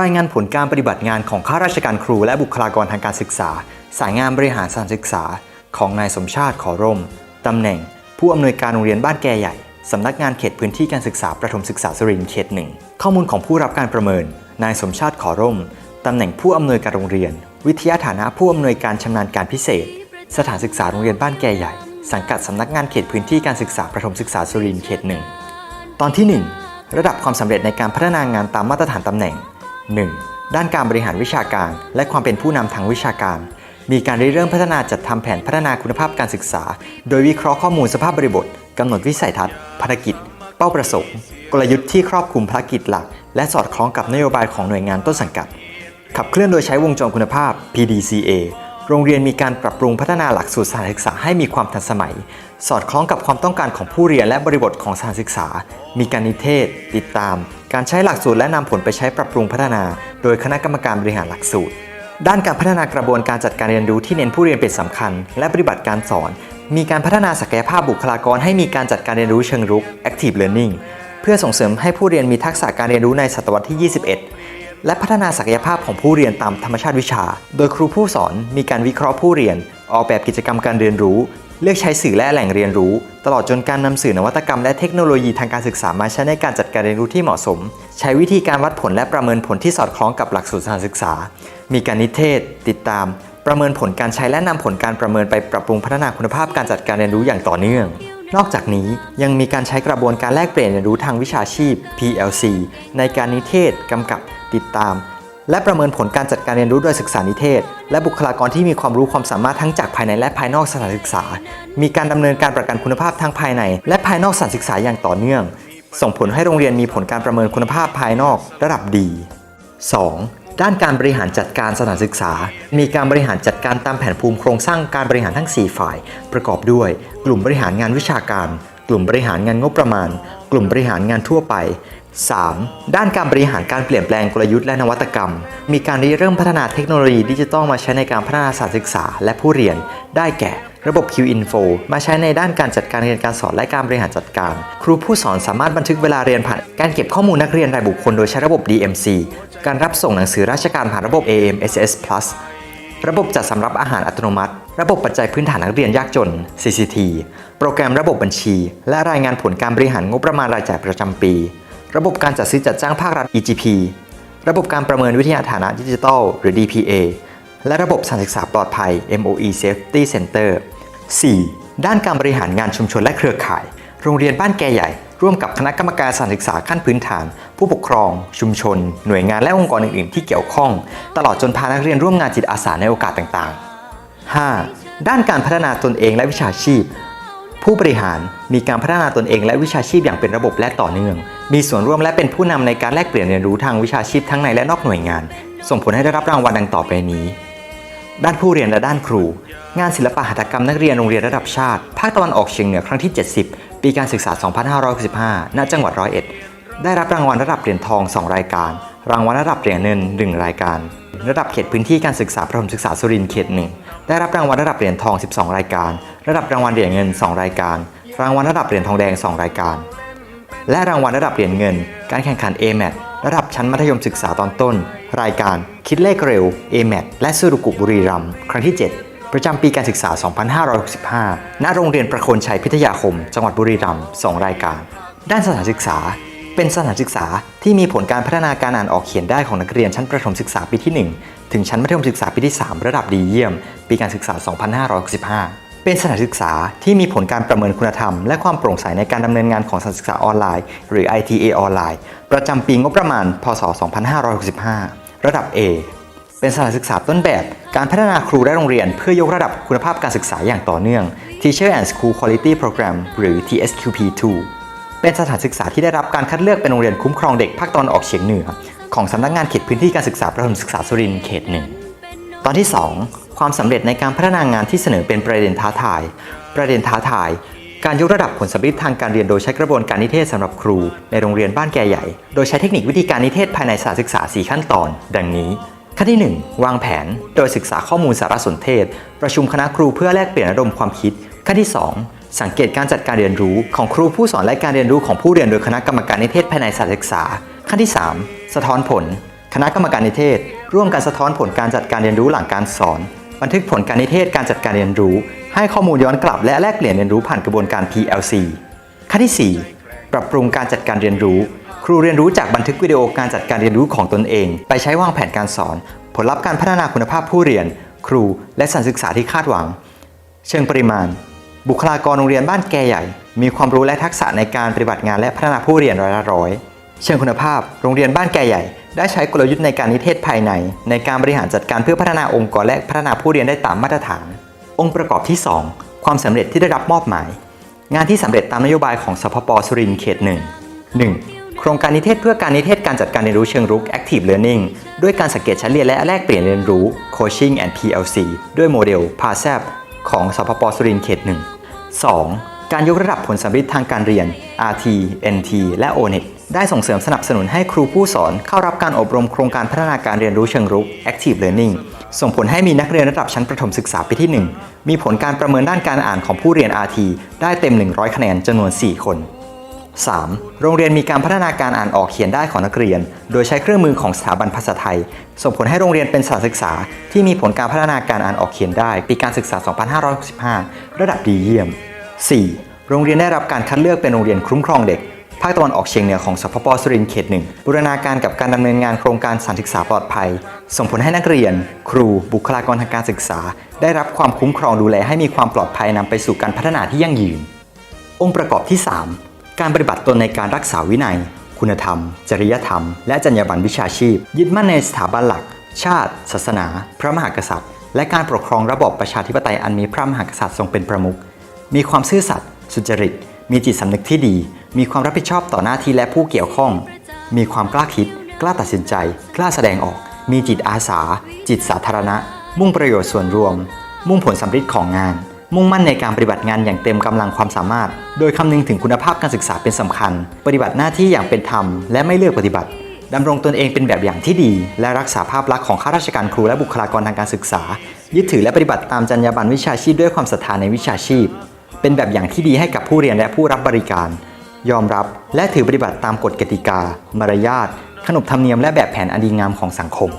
รายงานผลการปฏิบัติงานของข้าราชการครูและบุคลากรทางการศึกษา สายงานบริหารสถานศึกษา ของนายสมชาติขอร่มตำแหน่ง ผู้อำนวยการโรงเรียนบ้านแกใหญ่สำนักงานเขตพื้นที่การศึกษาประถมศึกษาสุรินทร์เขตหนึ่งข้อมูลของผู้รับการประเมิน นายสมชาติขอร่มตำแหน่งผู้อำนวยการโรงเรียน วิทยาฐานะผู้อำนวยการชำนาญการพิเศษ สถานศึกษาโรงเรียนบ้านแกใหญ่ สังกัดสำนักงานเขตพื้นที่การศึกษาประถมศึกษาสุรินทร์เขตหนึ่งตอนที่ 1 ระดับความสำเร็จในการพัฒนางานตามมาตรฐานตำแหน่ง 1. ด้านการบริหารวิชาการ และความเป็นผู้นำทางวิชาการ มีการริเริ่มพัฒนาจัดทำแผนพัฒนาคุณภาพการศึกษา โดยวิเคราะห์ข้อมูลสภาพบริบทกำหนดวิสัยทัศน์ภารกิจ เป้าประสงค์ กลยุทธ์ที่ครอบคลุมภารกิจหลัก และสอดคล้องกับนโยบายของหน่วยงานต้นสังกัด ขับเคลื่อนโดยใช้วงจรคุณภาพ PDCA โรงเรียนมีการปรับปรุงพัฒนาหลักสูตรสถานศึกษาให้มีความทันสมัย สอดคล้องกับความต้องการของผู้เรียนและบริบทของสถานศึกษา มีการนิเทศ ติดตาม การใช้หลักสูตรและนำผลไปใช้ปรับปรุงพัฒนา โดยคณะกรรมการบริหารหลักสูตร ด้านการพัฒนากระบวนการจัดการเรียนรู้ที่เน้นผู้เรียนเป็นสำคัญ และปฏิบัติการสอน มีการพัฒนาศักยภาพบุคลากรให้มีการจัดการเรียนรู้เชิงรุก active learning เพื่อส่งเสริมให้ผู้เรียนมีทักษะการเรียนรู้ในศตวรรษที่ 21 และพัฒนาศักยภาพของผู้เรียนตามธรรมชาติวิชา โดยครูผู้สอนมีการวิเคราะห์ผู้เรียน ออกแบบกิจกรรมการเรียนรู้ เลือกใช้สื่อและแหล่งเรียนรู้ ตลอดจนการนำสื่อนวัตกรรมและเทคโนโลยีทางการศึกษามาใช้ในการจัดการเรียนรู้ที่เหมาะสม ใช้วิธีการวัดผลและประเมินผลที่สอดคล้องกับหลักสูตรสถานศึกษา มีการนิเทศ ติดตาม ประเมินผลการใช้และนำผลการประเมินไปปรับปรุงพัฒนาคุณภาพการจัดการเรียนรู้อย่างต่อเนื่องนอกจากนี้ยังมีการใช้กระบวนการแลกเปลี่ยนเรียนรู้ทางวิชาชีพ PLC ในการนิเทศ กำกับ ติดตาม และประเมินผลการจัดการเรียนรู้โดยศึกษานิเทศ และบุคลากรที่มีความรู้ความสามารถทั้งจากภายในและภายนอกสถานศึกษา มีการดำเนินการประกันคุณภาพทั้งภายใน และภายนอกสถานศึกษาอย่างต่อเนื่อง ส่งผลให้โรงเรียนมีผลการประเมินคุณภาพภายนอกระดับดี 2. ด้านการบริหารจัดการสถานศึกษา มีการบริหารจัดการตามแผนภูมิโครงสร้างการบริหารทั้ง 4 ฝ่าย ประกอบด้วย กลุ่มบริหารงานวิชาการ กลุ่มบริหารงานงบประมาณ กลุ่มบริหารงานทั่วไป 3. ด้านการบริหารการเปลี่ยนแปลงกลยุทธ์และนวัตกรรม มีการริเริ่มพัฒนาเทคโนโลยีดิจิทัลมาใช้ในการพัฒนาสถานศึกษา และผู้เรียน ได้แก่ ระบบ QInfo มาใช้ในด้านการจัดการเรียนการสอนและการบริหารจัดการ ครูผู้สอนสามารถบันทึกเวลาเรียนผ่าน การเก็บข้อมูลนักเรียนรายบุคคลโดยใช้ระบบ DMC การรับส่งหนังสือราชการผ่านระบบ AMSS Plus ระบบจัดสำรับอาหารอัตโนมัติ ระบบปัจจัยพื้นฐานนักเรียนยากจน CCT โปรแกรมระบบบัญชี และรายงานผลการบริหารงบประมาณรายจ่ายประจำปี ระบบการจัดซื้อจัดจ้างภาครัฐ EGP ระบบการประเมินวิทยาฐานะดิจิทัล หรือ DPA และระบบสานศึกษาปลอดภัย MOE Safety Center 4. ด้านการบริหารงานชุมชนและเครือข่าย โรงเรียนบ้านแก่ใหญ่ ร่วมกับคณะกรรมการสานศึกษาขั้นพื้นฐาน ผู้ปกครอง ชุมชน หน่วยงานและองค์กรอื่น ๆ ที่เกี่ยวข้อง ตลอดจนพานักเรียนร่วมงานจิตอาสาในโอกาสต่าง ๆ 5. ด้านการพัฒนาตนเองและวิชาชีพ ผู้บริหารมีการพัฒนาตนเองและวิชาชีพอย่างเป็นระบบและต่อเนื่อง มีส่วนร่วมและเป็นผู้นำในการแลกเปลี่ยนเรียนรู้ทางวิชาชีพทั้งในและนอกหน่วยงาน ส่งผลให้ได้รับรางวัลดังต่อไปนี้ ด้านผู้เรียนและด้านครู งานศิลปะหัตถกรรมนักเรียนโรงเรียนระดับชาติ ภาคตะวันออกเฉียงเหนือครั้งที่ 70 ปีการศึกษา 2565 ณ จังหวัดร้อยเอ็ด ได้รับรางวัลระดับเหรียญทอง 2 รายการ รางวัลระดับเหรียญเงิน 1 รายการ ระดับเขตพื้นที่การศึกษาประถมศึกษาสุรินทร์เขตหนึ่ง ได้รับรางวัลระดับเหรียญทอง 12 รายการ ระดับรางวัลเหรียญเงิน 2 รายการ รางวัลระดับเหรียญทองแดง 2 รายการ และรางวัลระดับเหรียญเงิน การแข่งขัน AMAT ระดับชั้นมัธยมศึกษาตอนต้น รายการคิดเลขเร็ว AMAT และสุรุกุบุรีรัมครั้งที่ 7 ประจำปีการศึกษา 2565 ณ โรงเรียนประโคนชัยพิทยาคม จังหวัดบุรีรัมย์ 2 รายการ ด้านสถานศึกษาเป็นสถานศึกษาที่มีผลการพัฒนาการอ่านออกเขียนได้ของนักเรียนชั้นประถมศึกษาปีที่ 1 ถึงชั้นมัธยมศึกษาปีที่ 3 ระดับดีเยี่ยม ปีการศึกษา 2565 เป็นสถานศึกษาที่มีผลการประเมินคุณธรรม และความโปร่งใสในการดำเนินงานของสถานศึกษาออนไลน์ หรือ ITA ออนไลน์ ประจำปีงบประมาณ พศ 2565 ระดับ A เป็นสถานศึกษาต้นแบบ การพัฒนาครูและโรงเรียนเพื่อยกระดับคุณภาพการศึกษาอย่างต่อเนื่อง Teacher and School Quality Program หรือ TSQP2 เป็นสถานศึกษาที่ได้รับการคัดเลือกเป็นโรงเรียนคุ้มครองเด็กภาคตอนออกเฉียงเหนือ ของสำนักงานเขตพื้นที่การศึกษาประถมศึกษาสุรินทร์เขตหนึ่ง ตอนที่ 2 ความสำเร็จในการพัฒนางานที่เสนอเป็นประเด็นท้าทาย ประเด็นท้าทาย การยกระดับผลสำเร็จทางการเรียนโดยใช้กระบวนการนิเทศสำหรับครู ในโรงเรียนบ้านแก่ใหญ่ โดยใช้เทคนิควิธีการนิเทศภายในสาศึกษา 4 ขั้นตอน ดังนี้ขั้นที่ 1 วางแผน โดยศึกษาข้อมูลสารสนเทศ ประชุมคณะครูเพื่อแลกเปลี่ยนอารมณ์ความคิด ขั้นที่ 2 สังเกตการจัดการเรียนรู้ของครูผู้สอนและการเรียนรู้ของผู้เรียนโดยคณะกรรมการนิเทศภายในสาศึกษา ขั้นที่ 3 สะท้อนผล คณะกรรมการนิเทศ ร่วมกันสะท้อนผลการจัดการเรียนรู้หลังการสอน บันทึกผลการนิเทศการจัดการเรียนรู้ ให้ข้อมูลย้อนกลับและแลกเปลี่ยนเรียนรู้ผ่านกระบวนการ PLC ขั้นที่ 4 ปรับปรุงการจัดการเรียนรู้ ครูเรียนรู้จากบันทึกวิดีโอการจัดการเรียนรู้ของตนเอง ไปใช้วางแผนการสอน ผลลัพธ์การพัฒนาคุณภาพผู้เรียน ครู และสถานศึกษาที่คาดหวัง เชิงปริมาณ บุคลากรโรงเรียนบ้านแกใหญ่ มีความรู้และทักษะในการปฏิบัติงานและพัฒนาผู้เรียนร้อยละร้อย เชิงคุณภาพ โรงเรียนบ้านแก่ใหญ่ ได้ใช้กลยุทธ์ในการนิเทศภายใน ในการบริหารจัดการเพื่อพัฒนาองค์กรและพัฒนาผู้เรียนได้ตามมาตรฐาน องค์ประกอบที่ 2 ความสำเร็จที่ได้รับมอบหมาย งานที่สำเร็จตามนโยบายของสพปสุรินทร์เขตหนึ่ง 1. โครงการนิเทศเพื่อการนิเทศการจัดการเรียนรู้เชิงรุก Active Learning ด้วยการสังเกตชั้นเรียนและแลกเปลี่ยนเรียนรู้ Coaching and PLC ด้วยโมเดล PASAP ของสพปสุรินทร์เขตหนึ่ง 2. การยกระดับผลสำเร็จทางการเรียน RT NT และ ONET ได้ส่งเสริมสนับสนุนให้ครูผู้สอนเข้ารับการอบรมโครงการพัฒนาการเรียนรู้เชิงรุก Active Learning ส่งผลให้มีนักเรียนระดับชั้นประถมศึกษาปีที่ 1 มีผลการประเมินด้านการอ่านของผู้เรียน RT ได้เต็ม 100 คะแนนจำนวน 4 คน 3. โรงเรียนมีการพัฒนาการอ่านออกเขียนได้ของนักเรียน โดยใช้เครื่องมือของสถาบันภาษาไทย ส่งผลให้โรงเรียนเป็นสถานศึกษา ที่มีผลการพัฒนาการอ่านออกเขียนได้ ปีการศึกษา 2565 ระดับดีเยี่ยม 4. โรงเรียนได้รับการคัดเลือกเป็นโรงเรียนคุ้มครองเด็ก ภาคตะวันออกเฉียงเหนือของสพปสุรินทร์เขตหนึ่งบูรณาการกับการดำเนินงานโครงการสานศึกษาปลอดภัย ส่งผลให้นักเรียน ครู บุคลากรทางการศึกษา ได้รับความคุ้มครองดูแลให้มีความปลอดภัยนำไปสู่การพัฒนาที่ยั่งยืน องค์ประกอบที่ 3 การปฏิบัติตนในการรักษาวินัย คุณธรรม จริยธรรม และจรรยาบรรณวิชาชีพ ยึดมั่นในสถาบันหลัก ชาติ ศาสนา พระมหากษัตริย์ และการปกครองระบอบประชาธิปไตยอันมีพระมหากษัตริย์ทรงเป็นประมุขมีความซื่อสัตย์สุจริต มีจิตสำนึกที่ดี มีความรับผิดชอบต่อหน้าที่และผู้เกี่ยวข้อง มีความกล้าคิด กล้าตัดสินใจ กล้าแสดงออก มีจิตอาสา จิตสาธารณะ มุ่งประโยชน์ส่วนรวม มุ่งผลสำเร็จของงาน มุ่งมั่นในการปฏิบัติงานอย่างเต็มกำลังความสามารถ โดยคำนึงถึงคุณภาพการศึกษาเป็นสำคัญ ปฏิบัติหน้าที่อย่างเป็นธรรมและไม่เลือกปฏิบัติดำรงตนเองเป็นแบบอย่างที่ดี และรักษาภาพลักษณ์ของข้าราชการครูและบุคลากรทางการศึกษา ยึดถือและปฏิบัติตามจรรยาบรรณวิชาชีพด้วยความศรัทธาในวิชาชีพ เป็นแบบอย่างที่ดีให้กับผู้เรียนและผู้รับบริการ ยอมรับ และถือปฏิบัติตามกฎกติกา มารยาทขนบธรรมเนียมและแบบแผนอันดีงามของสังคม